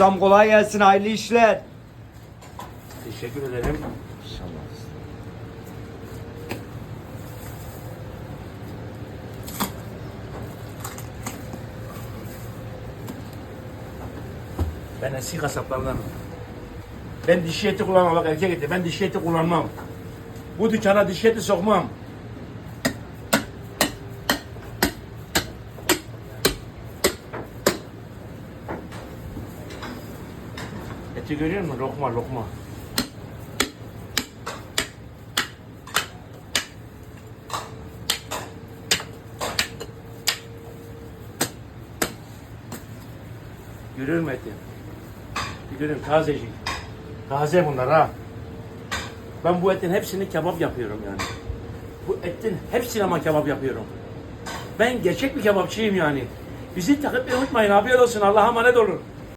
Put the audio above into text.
Ustam kolay gelsin hayırlı işler. Teşekkür ederim. İnşallah. Ben eski kasaplardanım. Ben dişi eti kullanmam. Bak erkek eti. Ben dişi eti kullanmam. Bu dükkana dişi eti sokmam. Eti görüyor musun? Lokma lokma. Görüyor musun eti? Görüyorum tazecik. Taze bunlar ha. Ben bu etin hepsini kebap yapıyorum yani. Bu etin hepsini ama kebap yapıyorum. Ben gerçek bir kebapçıyım yani. Bizi takip etmeyi unutmayın. Afiyet olsun. Allah'a emanet olun.